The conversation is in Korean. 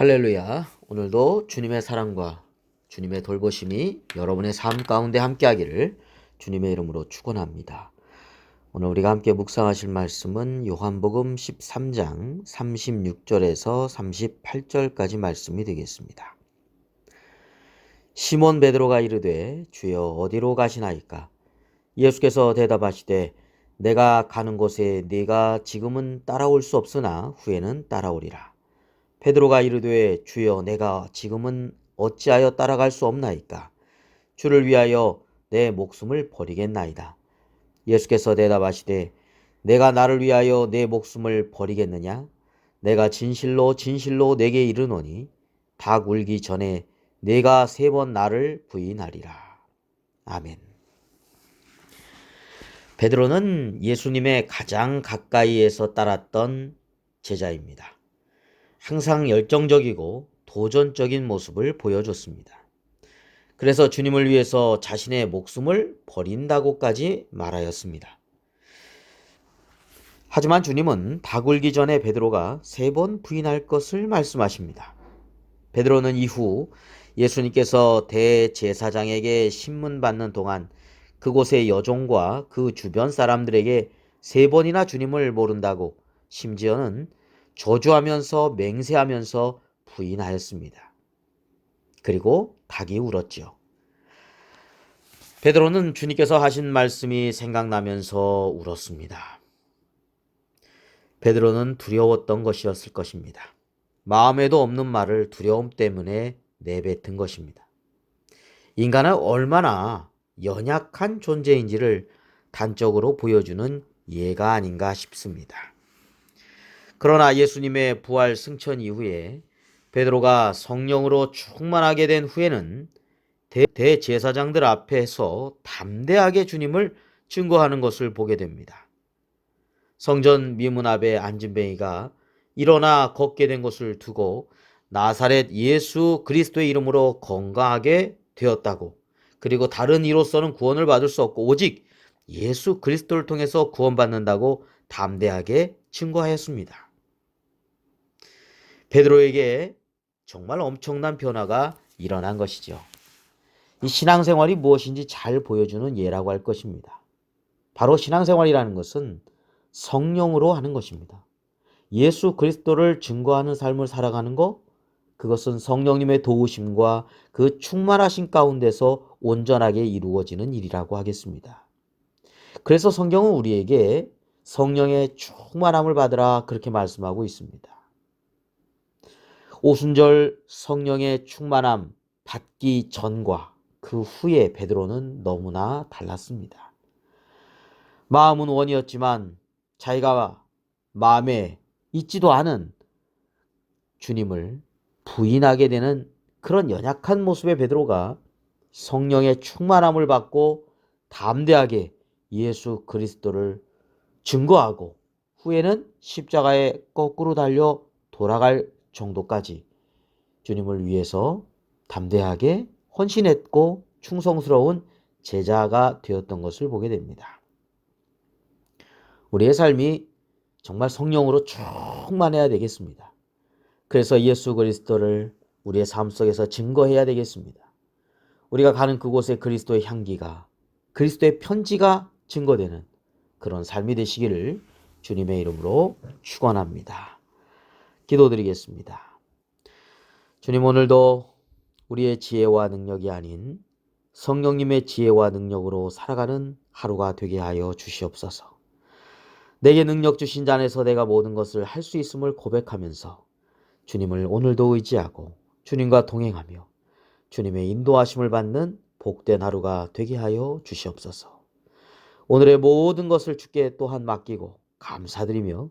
할렐루야. 오늘도 주님의 사랑과 주님의 돌보심이 여러분의 삶 가운데 함께하기를 주님의 이름으로 축원합니다. 오늘 우리가 함께 묵상하실 말씀은 요한복음 13장 36절에서 38절까지 말씀이 되겠습니다. 시몬 베드로가 이르되 주여 어디로 가시나이까? 예수께서 대답하시되 내가 가는 곳에 네가 지금은 따라올 수 없으나 후에는 따라오리라. 베드로가 이르되 주여 내가 지금은 어찌하여 따라갈 수 없나이까? 주를 위하여 내 목숨을 버리겠나이다. 예수께서 대답하시되 내가 나를 위하여 내 목숨을 버리겠느냐? 내가 진실로 진실로 내게 이르노니 닭 울기 전에 내가 세 번 나를 부인하리라. 아멘. 베드로는 예수님의 가장 가까이에서 따랐던 제자입니다. 항상 열정적이고 도전적인 모습을 보여줬습니다. 그래서 주님을 위해서 자신의 목숨을 버린다고까지 말하였습니다. 하지만 주님은 다 굴기 전에 베드로가 세 번 부인할 것을 말씀하십니다. 베드로는 이후 예수님께서 대제사장에게 신문 받는 동안 그곳의 여종과 그 주변 사람들에게 세 번이나 주님을 모른다고 심지어는 저주하면서 맹세하면서 부인하였습니다. 그리고 닭이 울었지요. 베드로는 주님께서 하신 말씀이 생각나면서 울었습니다. 베드로는 두려웠던 것이었을 것입니다. 마음에도 없는 말을 두려움 때문에 내뱉은 것입니다. 인간은 얼마나 연약한 존재인지를 단적으로 보여주는 예가 아닌가 싶습니다. 그러나 예수님의 부활 승천 이후에 베드로가 성령으로 충만하게 된 후에는 대제사장들 앞에서 담대하게 주님을 증거하는 것을 보게 됩니다. 성전 미문 앞에 앉은 뱅이가 일어나 걷게 된 것을 두고 나사렛 예수 그리스도의 이름으로 건강하게 되었다고 그리고 다른 이로서는 구원을 받을 수 없고 오직 예수 그리스도를 통해서 구원받는다고 담대하게 증거하였습니다. 베드로에게 정말 엄청난 변화가 일어난 것이죠. 이 신앙생활이 무엇인지 잘 보여주는 예라고 할 것입니다. 바로 신앙생활이라는 것은 성령으로 하는 것입니다. 예수 그리스도를 증거하는 삶을 살아가는 것, 그것은 성령님의 도우심과 그 충만하신 가운데서 온전하게 이루어지는 일이라고 하겠습니다. 그래서 성경은 우리에게 성령의 충만함을 받으라 그렇게 말씀하고 있습니다. 오순절 성령의 충만함 받기 전과 그 후에 베드로는 너무나 달랐습니다. 마음은 원이었지만 자기가 마음에 있지도 않은 주님을 부인하게 되는 그런 연약한 모습의 베드로가 성령의 충만함을 받고 담대하게 예수 그리스도를 증거하고 후에는 십자가에 거꾸로 달려 돌아갈 정도까지 주님을 위해서 담대하게 헌신했고 충성스러운 제자가 되었던 것을 보게 됩니다. 우리의 삶이 정말 성령으로 충만해야 되겠습니다. 그래서 예수 그리스도를 우리의 삶 속에서 증거해야 되겠습니다. 우리가 가는 그곳에 그리스도의 향기가 그리스도의 편지가 증거되는 그런 삶이 되시기를 주님의 이름으로 축원합니다. 기도드리겠습니다. 주님 오늘도 우리의 지혜와 능력이 아닌 성령님의 지혜와 능력으로 살아가는 하루가 되게 하여 주시옵소서. 내게 능력 주신 잔에서 내가 모든 것을 할 수 있음을 고백하면서 주님을 오늘도 의지하고 주님과 동행하며 주님의 인도하심을 받는 복된 하루가 되게 하여 주시옵소서. 오늘의 모든 것을 주께 또한 맡기고 감사드리며